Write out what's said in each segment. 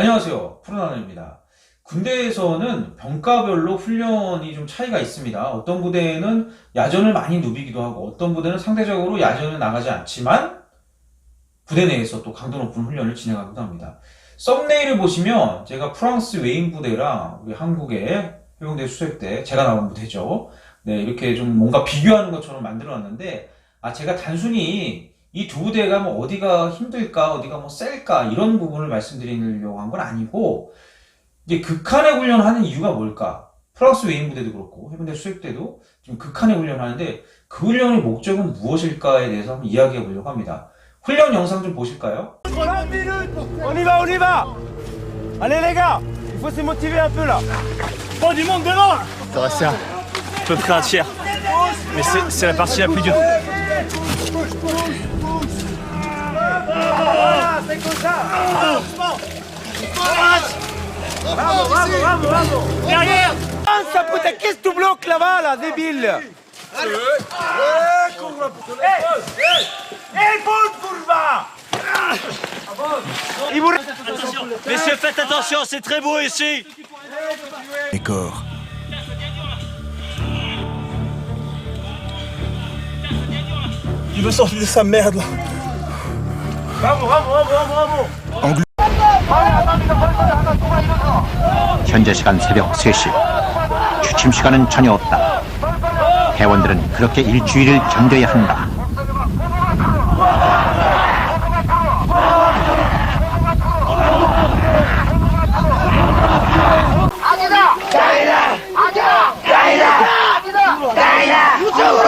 안녕하세요. 푸른하늘입니다. 군대에서는 병가별로 훈련이 좀 차이가 있습니다. 어떤 부대에는 야전을 많이 누비기도 하고 어떤 부대는 상대적으로 야전을 나가지 않지만 부대 내에서 또 강도 높은 훈련을 진행하기도 합니다. 썸네일을 보시면 제가 프랑스 외인 부대랑 우리 한국의 해병대 수색 대 제가 나온 부대죠. 네, 이렇게 좀 뭔가 비교하는 것처럼 만들어 놨는데 아 제가 단순히 이두 부대가 뭐 어디가 힘들까 어디가 뭐 셀까 이런 부분을 말씀드리려고 한 건 아니고 이게 극한의 훈련하는 이유가 뭘까? 프랑스 외인 부대도 그렇고 해병대 수색대도 좀 극한의 훈련하는데 그 훈련의 목적은 무엇일까에 대해서 한번 이야기해 보려고 합니다. 훈련 영상 좀 보실까요? On y va, on y va Allez les gars, il faut se motiver un peu là. Pas du monde devant Ça va se faire à peu près un tiers. Mais c'est la partie la plus dure. Vamos, vamos, vamos, vamos Derrière. Ça putain, qu'est-ce que tu bloques là-bas là, débile. Bonne courba. Il vous Messieurs, faites attention, c'est très beau ici. les corps. Il veut sortir de sa merde là. Vamos, vamos, vamos, vamos 현재 시간 새벽 3시. 취침 시간은 전혀 없다. 회원들은 그렇게 일주일을 견뎌야 한다.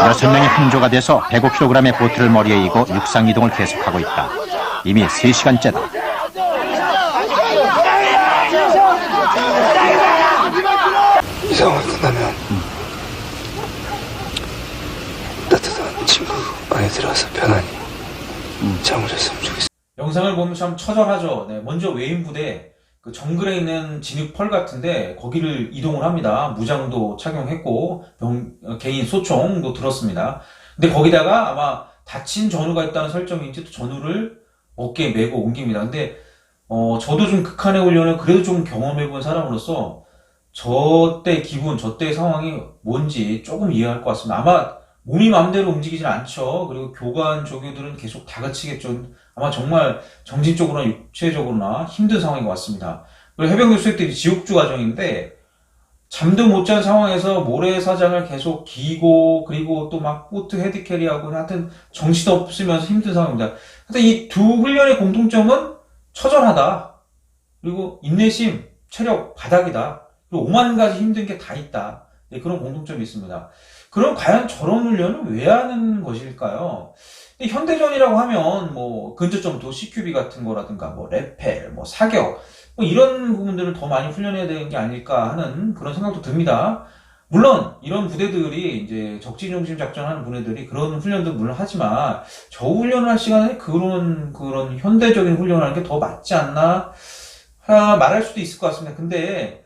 여섯 명이 한조가 돼서 105kg의 보트를 머리에 이고 육상 이동을 계속하고 있다. 이미 3시간째다. 이 상황이 끝나면 따뜻한 친구 안에 들어가서 편안히 잠을 잤으면 좋겠어. 영상을 보면 참 처절하죠. 네, 먼저 외인 부대 그 정글에 있는 진흙 펄 같은데 거기를 이동을 합니다. 무장도 착용했고 병- 어, 개인 소총도 들었습니다. 근데 거기다가 아마 다친 전우가 있다는 설정인지 또 전우를 어깨에 메고 옮깁니다. 근데 어, 저도 좀 극한의 훈련을 그래도 좀 경험해본 사람으로서 저 때 기분, 저때 상황이 뭔지 조금 이해할 것 같습니다. 아마 몸이 마음대로 움직이진 않죠. 그리고 교관 조교들은 계속 다그치겠죠. 아마 정말 정신적으로나 육체적으로나 힘든 상황인 것 같습니다. 그리고 해병대 수색들이 지옥주 과정인데 잠도 못 잔 상황에서 모래사장을 계속 기고 그리고 또 막 보트 헤드캐리하고 하여튼 정신 없으면서 힘든 상황입니다. 하여튼 이 두 훈련의 공통점은 처절하다. 그리고 인내심, 체력 바닥이다. 그리고 오만 가지 힘든 게 다 있다. 네, 그런 공통점이 있습니다. 그럼 과연 저런 훈련을 왜 하는 것일까요? 근데 현대전이라고 하면 뭐 근접점도 CQB 같은 거라든가 뭐 레펠, 뭐 사격 뭐 이런 부분들을 더 많이 훈련해야 되는 게 아닐까 하는 그런 생각도 듭니다. 물론 이런 부대들이 이제 적지중심 작전하는 부대들이 그런 훈련도 물론 하지만 저 훈련을 할 시간에 그런 그런 현대적인 훈련을 하는 게 더 맞지 않나 하, 말할 수도 있을 것 같습니다. 근데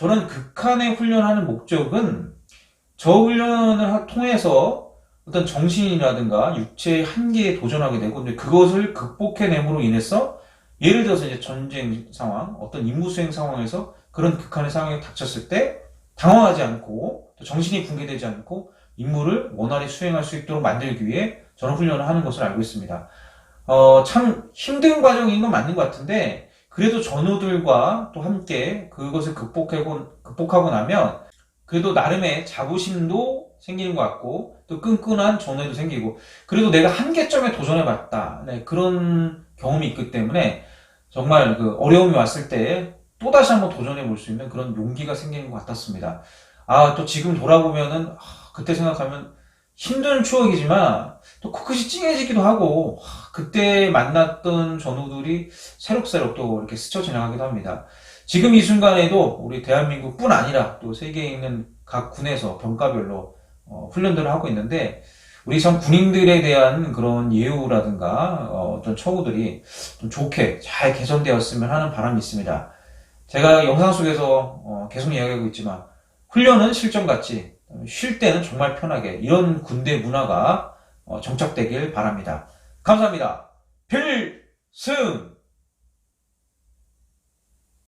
저는 극한의 훈련하는 목적은 저 훈련을 하- 통해서 어떤 정신이라든가 육체의 한계에 도전하게 되고 근데 그것을 극복해냄으로 인해서 예를 들어서 이제 전쟁 상황, 어떤 임무 수행 상황에서 그런 극한의 상황에 닥쳤을 때 당황하지 않고 또 정신이 붕괴되지 않고 임무를 원활히 수행할 수 있도록 만들기 위해 저런 훈련을 하는 것을 알고 있습니다. 어, 참 힘든 과정인 건 맞는 것 같은데 그래도 전우들과 또 함께 그것을 극복하고, 극복하고 나면 그래도 나름의 자부심도 생기는 것 같고 또 끈끈한 전우도 생기고 그래도 내가 한계점에 도전해봤다 네, 그런 경험이 있기 때문에 정말 그 어려움이 왔을 때 또 다시 한번 도전해 볼 수 있는 그런 용기가 생기는 것 같았습니다. 아, 또 지금 돌아보면은, 아, 그때 생각하면 힘든 추억이지만 또 코끝이 찡해지기도 하고, 아, 그때 만났던 전우들이 새록새록 또 이렇게 스쳐 지나가기도 합니다. 지금 이 순간에도 우리 대한민국뿐 아니라 또 세계에 있는 각 군에서 병가별로 어, 훈련들을 하고 있는데, 우리 참 군인들에 대한 그런 예우라든가 어, 어떤 처우들이 좀 좋게 잘 개선되었으면 하는 바람이 있습니다. 제가 영상 속에서 어, 계속 이야기하고 있지만 훈련은 실전같이 쉴 때는 정말 편하게 이런 군대 문화가 어, 정착되길 바랍니다. 감사합니다. 필승!